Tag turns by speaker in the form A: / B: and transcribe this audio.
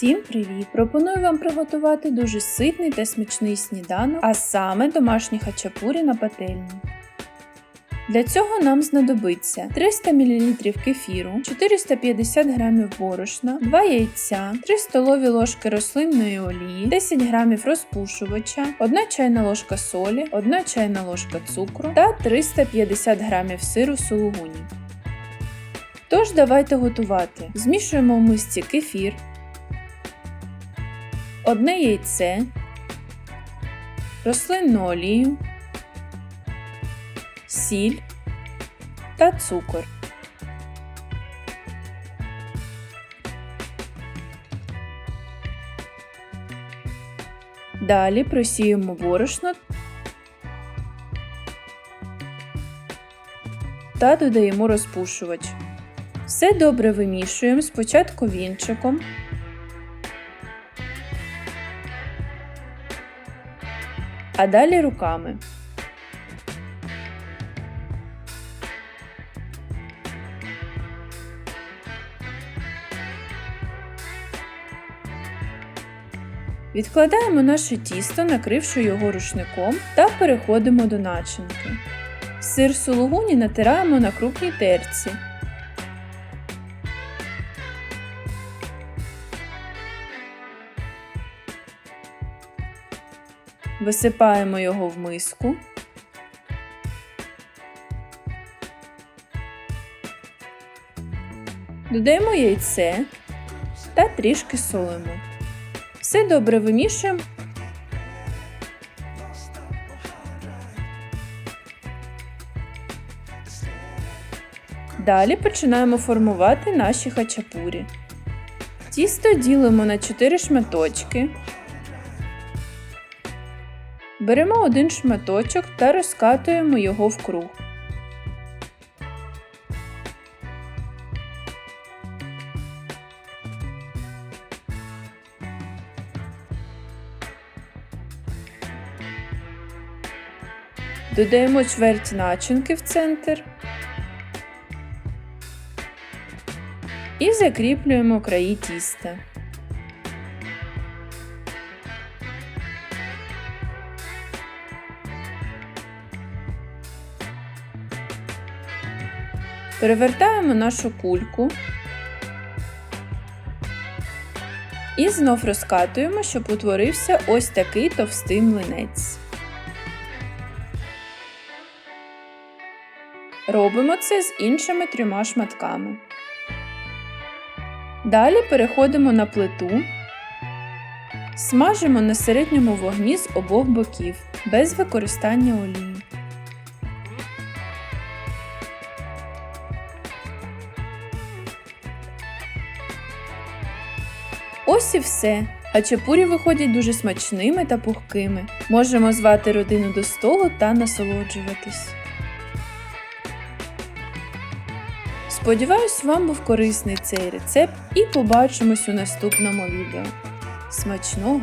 A: Всім привіт! Пропоную вам приготувати дуже ситний та смачний сніданок, а саме домашні хачапурі на пательні. Для цього нам знадобиться 300 мл кефіру, 450 г борошна, 2 яйця, 3 столові ложки рослинної олії, 10 г розпушувача, 1 чайна ложка солі, 1 чайна ложка цукру та 350 г сиру сулугуні. Тож давайте готувати. Змішуємо в мисці кефір, одне яйце, рослинну олію, сіль та цукор. Далі просіємо борошно та додаємо розпушувач. Все добре вимішуємо спочатку вінчиком, а далі руками. Відкладаємо наше тісто, накривши його рушником, та переходимо до начинки. Сир сулугуні натираємо на крупній терці. Висипаємо його в миску. Додаємо яйце та трішки солимо. Все добре вимішуємо. Далі починаємо формувати наші хачапурі. Тісто ділимо на 4 шматочки. Беремо один шматочок та розкатуємо його в круг. Додаємо чверть начинки в центр і закріплюємо краї тіста. Перевертаємо нашу кульку і знов розкатуємо, щоб утворився ось такий товстий млинець. Робимо це з іншими трьома шматками. Далі переходимо на плиту, смажимо на середньому вогні з обох боків без використання олії. Ось і все. Хачапурі виходять дуже смачними та пухкими. Можемо звати родину до столу та насолоджуватись. Сподіваюсь, вам був корисний цей рецепт і побачимось у наступному відео. Смачного!